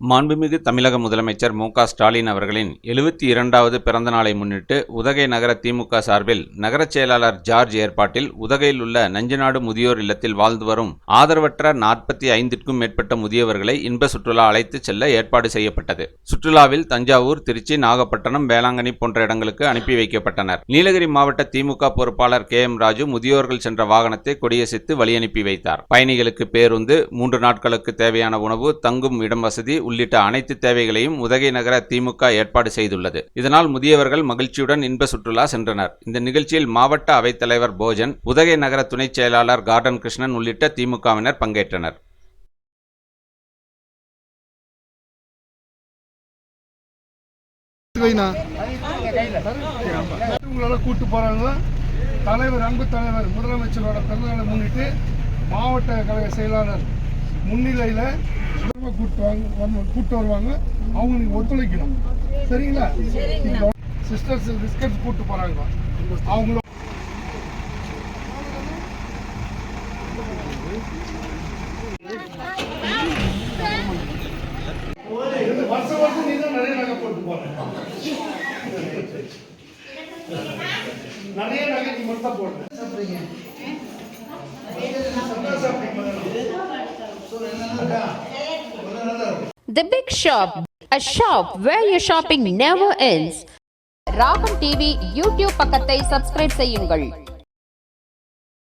மாண்புமிகு தமிழக முதலமைச்சர் மு ஸ்டாலின் அவர்களின் எழுபத்தி இரண்டாவது பிறந்த நாளை முன்னிட்டு உதகை நகர திமுக சார்பில் நகரச் செயலாளர் ஜார்ஜ் ஏற்பாட்டில் உதகையில் உள்ள நஞ்சநாடு முதியோர் இல்லத்தில் வாழ்ந்து வரும் ஆதரவற்ற நாற்பத்தி ஐந்திற்கும் மேற்பட்ட முதியவர்களை இன்ப சுற்றுலா அழைத்துச் செல்ல ஏற்பாடு செய்யப்பட்டது. சுற்றுலாவில் தஞ்சாவூர் திருச்சி நாகப்பட்டினம் வேளாங்கண்ணி போன்ற இடங்களுக்கு அனுப்பி வைக்கப்பட்டனர். நீலகிரி மாவட்ட திமுக பொறுப்பாளர் கே எம் ராஜு முதியோர்கள் சென்ற வாகனத்தை கொடியசைத்து வழியனுப்பி வைத்தார். பயணிகளுக்கு பேருந்து மூன்று நாட்களுக்கு தேவையான உணவு தங்கும் இடம் வசதி உள்ளிட்ட அனைத்து தேவைகளையும் உதகை நகர திமுக ஏற்பாடு செய்துள்ளது. இதனால் முதியவர்கள் மகிழ்ச்சியுடன் இன்ப சுற்றுலா சென்றனர். இந்த நிகழ்ச்சியில் மாவட்ட அவைத்தலைவர் போஜன் உதகை நகர துணைச் செயலாளர் கார்டன் கிருஷ்ணன் உள்ளிட்ட திமுகவினர் பங்கேற்றனர். உங்களால கூட்டு போறாங்களா? தலைவர் அன்பு தலைவர் முதலமைச்சரோட பிறந்தநாளை முன்னிட்டு மாவட்ட கழக செயலாளர் முன்னிலையில் கூட்டு வாங்க கூட்டு வருவாங்க. அவங்க நீங்க ஒத்துழைக்கணும். சரிங்களா? சிஸ்டர்ஸ் பிஸ்கட்ஸ் கூட்டு போறாங்க. அவங்கள வருஷம் வருஷம் நீ தான் நிறைய நகை போட்டு போறேன் நிறைய நகை நீ மட்டும் தான் போடுற சாப்பிடுறீங்க The Big Shop, a shop where your shopping never ends. Ragam TV YouTube பக்கத்தை சப்ஸ்கிரைப் செய்யுங்கள்